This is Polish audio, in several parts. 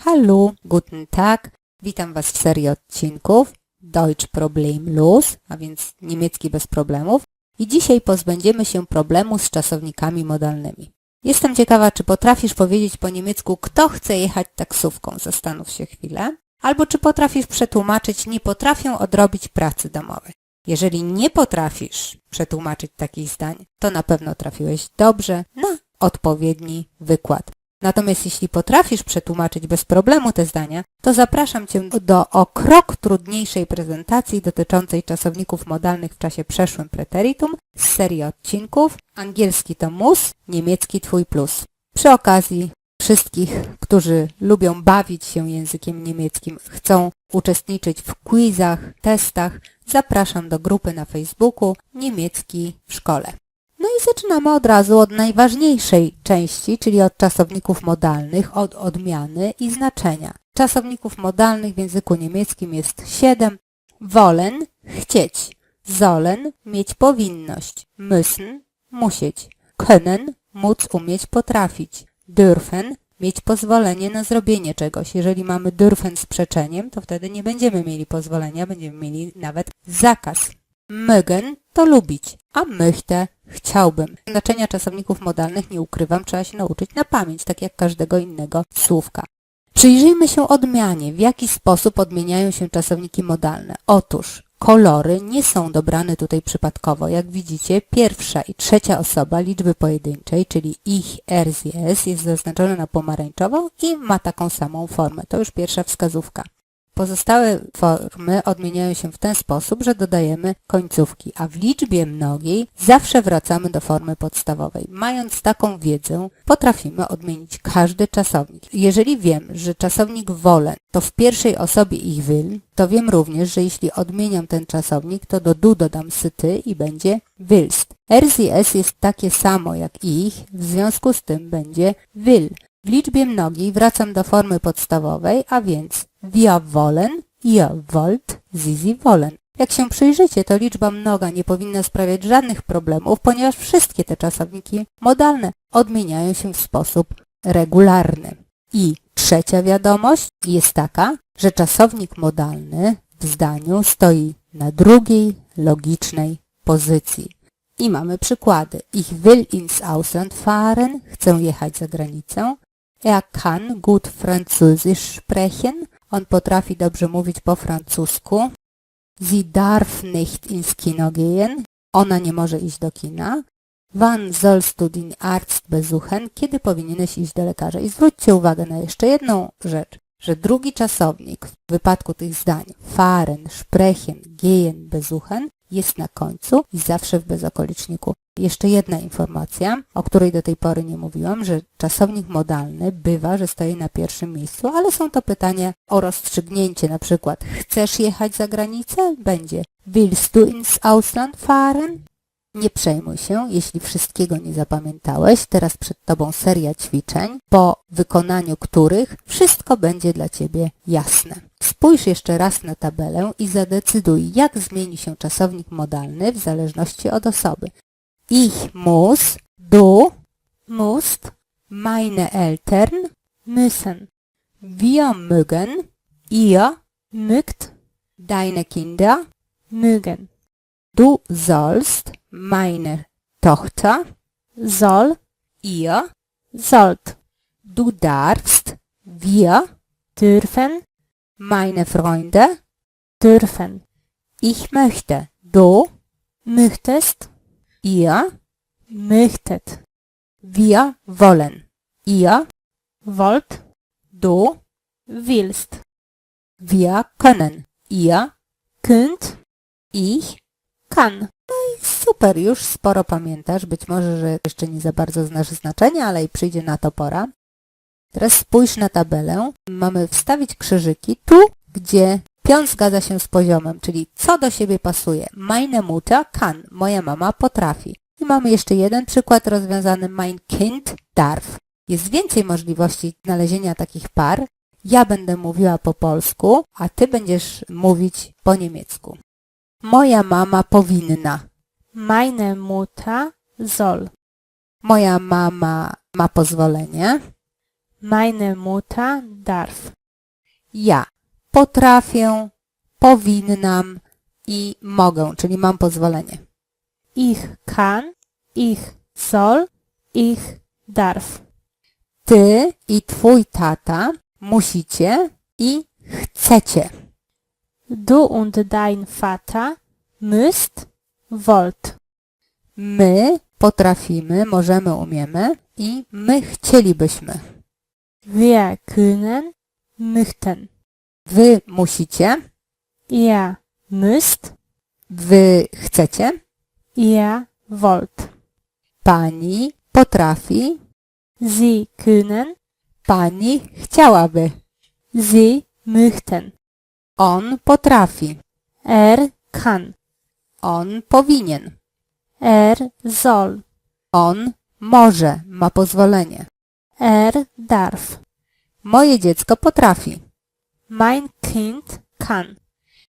Hallo, guten Tag. Witam Was w serii odcinków Deutsch Problemlos, a więc niemiecki bez problemów. I dzisiaj pozbędziemy się problemu z czasownikami modalnymi. Jestem ciekawa, czy potrafisz powiedzieć po niemiecku, kto chce jechać taksówką. Zastanów się chwilę. Albo czy potrafisz przetłumaczyć, nie potrafię odrobić pracy domowej. Jeżeli nie potrafisz przetłumaczyć takich zdań, to na pewno trafiłeś dobrze na odpowiedni wykład. Natomiast jeśli potrafisz przetłumaczyć bez problemu te zdania, to zapraszam Cię do o krok trudniejszej prezentacji dotyczącej czasowników modalnych w czasie przeszłym preteritum z serii odcinków Angielski to mus, niemiecki Twój plus. Przy okazji wszystkich, którzy lubią bawić się językiem niemieckim, chcą uczestniczyć w quizach, testach, zapraszam do grupy na Facebooku Niemiecki w szkole. Zaczynamy od razu od najważniejszej części, czyli od czasowników modalnych, od odmiany i znaczenia. Czasowników modalnych w języku niemieckim jest siedem. Wollen, chcieć. Sollen, mieć powinność. Müssen, musieć. Können, móc, umieć, potrafić. Dürfen, mieć pozwolenie na zrobienie czegoś. Jeżeli mamy dürfen z przeczeniem, to wtedy nie będziemy mieli pozwolenia, będziemy mieli nawet zakaz. Mögen to lubić, a möchte chciałbym. Znaczenia czasowników modalnych nie ukrywam, trzeba się nauczyć na pamięć, tak jak każdego innego słówka. Przyjrzyjmy się odmianie, w jaki sposób odmieniają się czasowniki modalne. Otóż kolory nie są dobrane tutaj przypadkowo. Jak widzicie, pierwsza i trzecia osoba liczby pojedynczej, czyli ich, ers jest zaznaczona na pomarańczowo i ma taką samą formę. To już pierwsza wskazówka. Pozostałe formy odmieniają się w ten sposób, że dodajemy końcówki, a w liczbie mnogiej zawsze wracamy do formy podstawowej. Mając taką wiedzę, potrafimy odmienić każdy czasownik. Jeżeli wiem, że czasownik wollen to w pierwszej osobie ich will, to wiem również, że jeśli odmieniam ten czasownik, to do du dodam syty i będzie willst. Es jest takie samo jak ich, w związku z tym będzie will. W liczbie mnogiej wracam do formy podstawowej, a więc wir wollen, ihr wollt, sie, sie wollen. Jak się przyjrzycie, to liczba mnoga nie powinna sprawiać żadnych problemów, ponieważ wszystkie te czasowniki modalne odmieniają się w sposób regularny. I trzecia wiadomość jest taka, że czasownik modalny w zdaniu stoi na drugiej logicznej pozycji. I mamy przykłady. Ich will ins Ausland fahren, chcę jechać za granicę. Er kann gut Französisch sprechen. On potrafi dobrze mówić po francusku. Sie darf nicht ins Kino gehen. Ona nie może iść do kina. Wann sollst du den Arzt besuchen? Kiedy powinieneś iść do lekarza? I zwróćcie uwagę na jeszcze jedną rzecz, że drugi czasownik w wypadku tych zdań fahren, sprechen, gehen, besuchen jest na końcu i zawsze w bezokoliczniku. Jeszcze jedna informacja, o której do tej pory nie mówiłam, że czasownik modalny bywa, że stoi na pierwszym miejscu, ale są to pytania o rozstrzygnięcie, na przykład chcesz jechać za granicę? Będzie willst du ins Ausland fahren? Nie przejmuj się, jeśli wszystkiego nie zapamiętałeś. Teraz przed Tobą seria ćwiczeń, po wykonaniu których wszystko będzie dla Ciebie jasne. Spójrz jeszcze raz na tabelę i zadecyduj, jak zmieni się czasownik modalny w zależności od osoby. Ich muss, du musst, meine Eltern müssen. Wir mögen, ihr mögt, deine Kinder mögen. Du sollst, meine Tochter, soll, ihr, sollt. Du darfst, wir, dürfen, meine Freunde, dürfen. Ich möchte, du, möchtest, ihr, möchtet. Wir wollen, ihr, wollt, du, willst. Wir können, ihr, könnt, ich, kann. No i super, już sporo pamiętasz. Być może, że jeszcze nie za bardzo znasz znaczenia, ale i przyjdzie na to pora. Teraz spójrz na tabelę. Mamy wstawić krzyżyki tu, gdzie pion zgadza się z poziomem, czyli co do siebie pasuje. Meine Mutter kann. Moja mama potrafi. I mamy jeszcze jeden przykład rozwiązany. Mein Kind darf. Jest więcej możliwości znalezienia takich par. Ja będę mówiła po polsku, a ty będziesz mówić po niemiecku. Moja mama powinna. Meine Mutter soll. Moja mama ma pozwolenie. Meine Mutter darf. Ja potrafię, powinnam i mogę, czyli mam pozwolenie. Ich kann, ich soll, ich darf. Ty i twój tata musicie i chcecie. Du und dein Vater müsst, wollt. My potrafimy, możemy, umiemy i my chcielibyśmy. Wir können, möchten. Wy musicie, Ihr müsst, wy chcecie, ihr wollt. pani potrafi, Sie können, pani chciałaby. sie möchten. On potrafi, Er. Kann, on powinien, er. Soll, on może, ma pozwolenie. er. Darf. Moje dziecko potrafi, Mein Kind kann.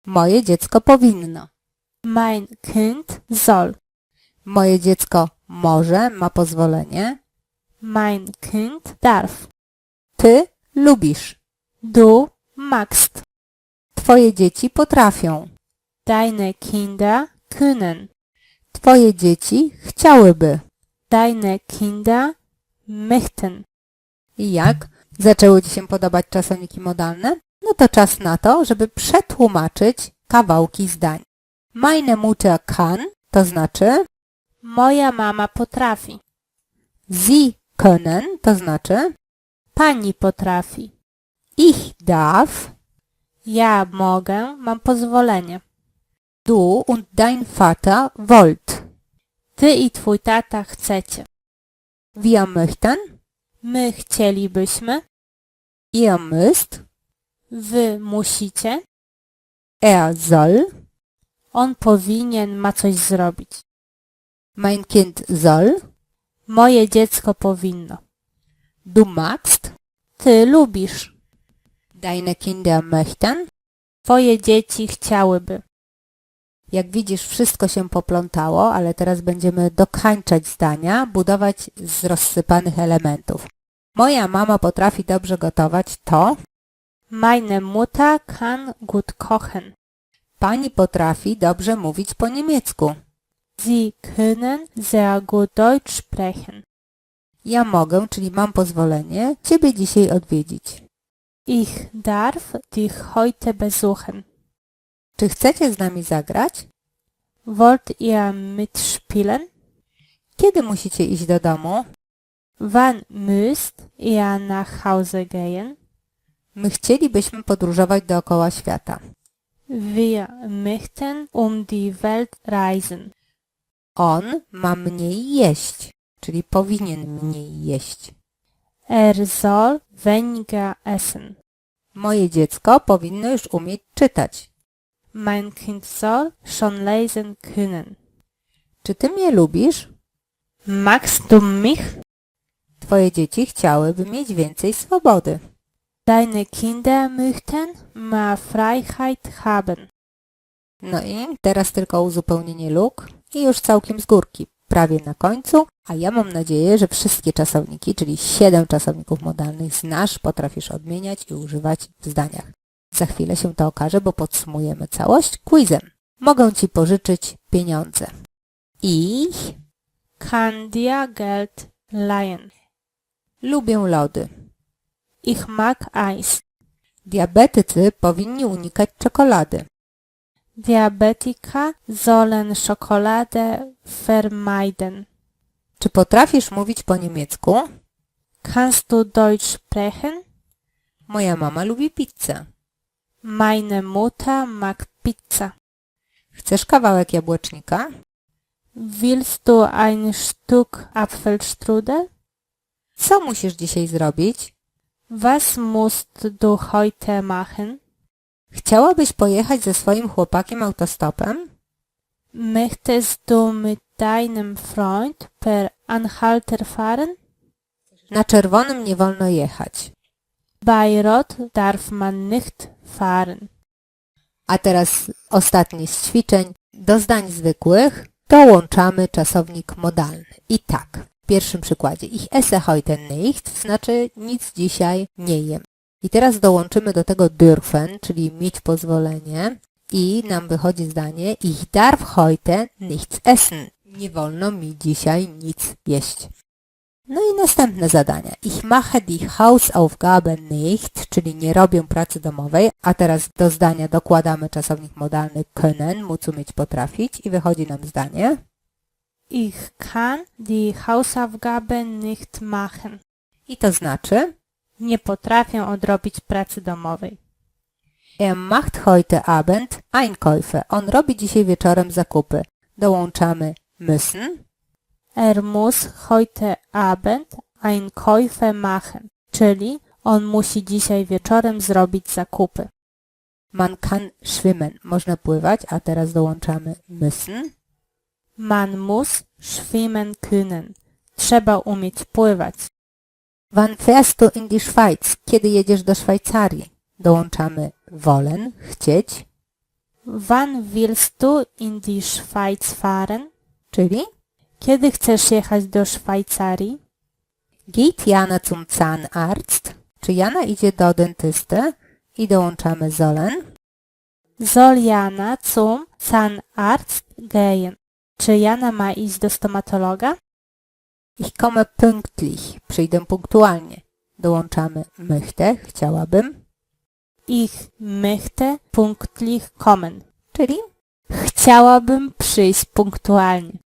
moje dziecko powinno. Mein Kind soll. Moje dziecko może, ma pozwolenie. Mein Kind darf. Ty lubisz. Du magst. Twoje dzieci potrafią. Deine Kinder können. Twoje dzieci chciałyby. Deine Kinder möchten. I jak? Zaczęły Ci się podobać czasowniki modalne? No to czas na to, żeby przetłumaczyć kawałki zdań. Meine Mutter kann to znaczy Moja mama potrafi. Sie können to znaczy Pani potrafi. Ich darf, Ja mogę, mam pozwolenie. du und dein Vater wollt. Ty i twój tata chcecie. Wir möchten, My chcielibyśmy. ihr müsst, Wy musicie. er soll, On powinien ma coś zrobić. mein Kind soll, Moje dziecko powinno. du magst, Ty lubisz. deine Kinder möchten. Twoje dzieci chciałyby. Jak widzisz, wszystko się poplątało, ale teraz będziemy dokańczać zdania, budować z rozsypanych elementów. Moja mama potrafi dobrze gotować to, Meine Mutter kann gut kochen. pani potrafi dobrze mówić po niemiecku. Sie können sehr gut Deutsch sprechen. Ja mogę, czyli mam pozwolenie, ciebie dzisiaj odwiedzić. Ich darf dich heute besuchen. Czy chcecie z nami zagrać? Wollt ihr mitspielen? Kiedy musicie iść do domu? Wann müsst ihr nach Hause gehen? My chcielibyśmy podróżować dookoła świata. Wir möchten um die Welt reisen. On ma mniej jeść, czyli powinien mniej jeść. Er soll weniger essen. Moje dziecko powinno już umieć czytać. Mein Kind soll schon lesen können. Czy ty mnie lubisz? Magst du mich? Twoje dzieci chciałyby mieć więcej swobody. Deine Kinder möchten mehr Freiheit haben. No i teraz tylko uzupełnienie luk i już całkiem z górki, prawie na końcu, a ja mam nadzieję, że wszystkie czasowniki, czyli 7 czasowników modalnych znasz, potrafisz odmieniać i używać w zdaniach. Za chwilę się to okaże, bo podsumujemy całość quizem. Mogę Ci pożyczyć pieniądze. Ich Kann dir Geld leihen. lubię lody. Ich mag Eis. Diabetycy powinni unikać czekolady. Diabetiker sollen Schokolade vermeiden. Czy potrafisz mówić po niemiecku? Kannst du Deutsch sprechen? Moja mama lubi pizzę. Meine Mutter mag Pizza. Chcesz kawałek jabłecznika? Willst du ein Stück Apfelstrudel? Co musisz dzisiaj zrobić? Was musst du heute machen? Chciałabyś pojechać ze swoim chłopakiem autostopem? Möchtest du mit deinem Freund per Anhalter fahren? Na czerwonym nie wolno jechać. Bei Rot darf man nicht fahren. A teraz ostatnie z ćwiczeń. Do zdań zwykłych dołączamy czasownik modalny. I tak. Pierwszym przykładzie. Ich esse heute nicht znaczy nic dzisiaj nie jem. I teraz dołączymy do tego dürfen, czyli mieć pozwolenie i nam wychodzi zdanie Ich darf heute nichts essen. Nie wolno mi dzisiaj nic jeść. No i następne zadania. Ich mache die Hausaufgaben nicht, czyli nie robię pracy domowej, a teraz do zdania dokładamy czasownik modalny können, móc umieć potrafić i wychodzi nam zdanie. Ich kann die Hausaufgaben nicht machen. I to znaczy Nie potrafię odrobić pracy domowej. Er macht heute Abend Einkäufe. On robi dzisiaj wieczorem zakupy. Dołączamy müssen Er muss heute Abend Einkäufe machen, czyli on musi dzisiaj wieczorem zrobić zakupy. Man kann schwimmen. Można pływać, a teraz dołączamy müssen. Man muss schwimmen können. Trzeba umieć pływać. Wann fährst du in die Schweiz? Kiedy jedziesz do Szwajcarii? Dołączamy wollen, chcieć, Wann willst du in die Schweiz fahren? czyli Kiedy chcesz jechać do Szwajcarii? geht Jana zum Zahnarzt? Czy Jana idzie do dentysty? I dołączamy sollen. Soll Jana zum Zahnarzt gehen? Czy Jana ma iść do stomatologa? Ich komme pünktlich. Przyjdę punktualnie. Dołączamy möchte, chciałabym, Ich möchte pünktlich kommen. czyli Chciałabym przyjść punktualnie.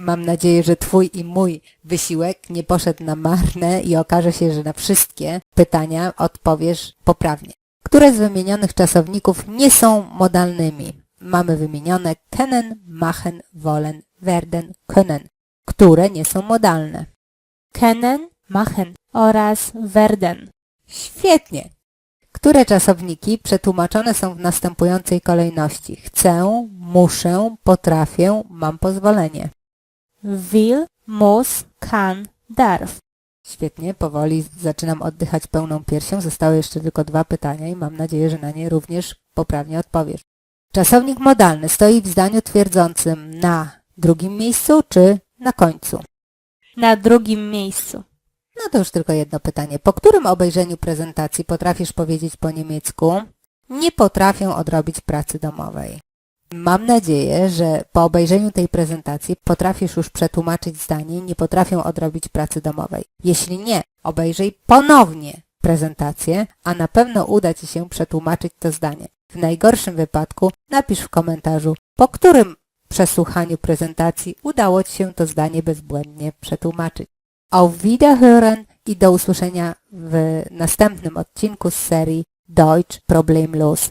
Mam nadzieję, że Twój i mój wysiłek nie poszedł na marne i okaże się, że na wszystkie pytania odpowiesz poprawnie. Które z wymienionych czasowników nie są modalnymi? Mamy wymienione können, machen, wollen, werden, können. Które nie są modalne? Kennen, machen oraz werden. Świetnie! Które czasowniki przetłumaczone są w następującej kolejności? Chcę, muszę, potrafię, mam pozwolenie. Will, muss, kann, darf. Świetnie, powoli zaczynam oddychać pełną piersią. Zostały jeszcze tylko dwa pytania i mam nadzieję, że na nie również poprawnie odpowiesz. Czasownik modalny stoi w zdaniu twierdzącym na drugim miejscu czy na końcu? Na drugim miejscu. No to już tylko jedno pytanie. Po którym obejrzeniu prezentacji potrafisz powiedzieć po niemiecku nie potrafię odrobić pracy domowej? Mam nadzieję, że po obejrzeniu tej prezentacji potrafisz już przetłumaczyć zdanie nie potrafię odrobić pracy domowej. Jeśli nie, obejrzyj ponownie prezentację, a na pewno uda Ci się przetłumaczyć to zdanie. W najgorszym wypadku napisz w komentarzu, po którym przesłuchaniu prezentacji udało Ci się to zdanie bezbłędnie przetłumaczyć. Auf Wiederhören i do usłyszenia w następnym odcinku z serii Deutsch Problemlos.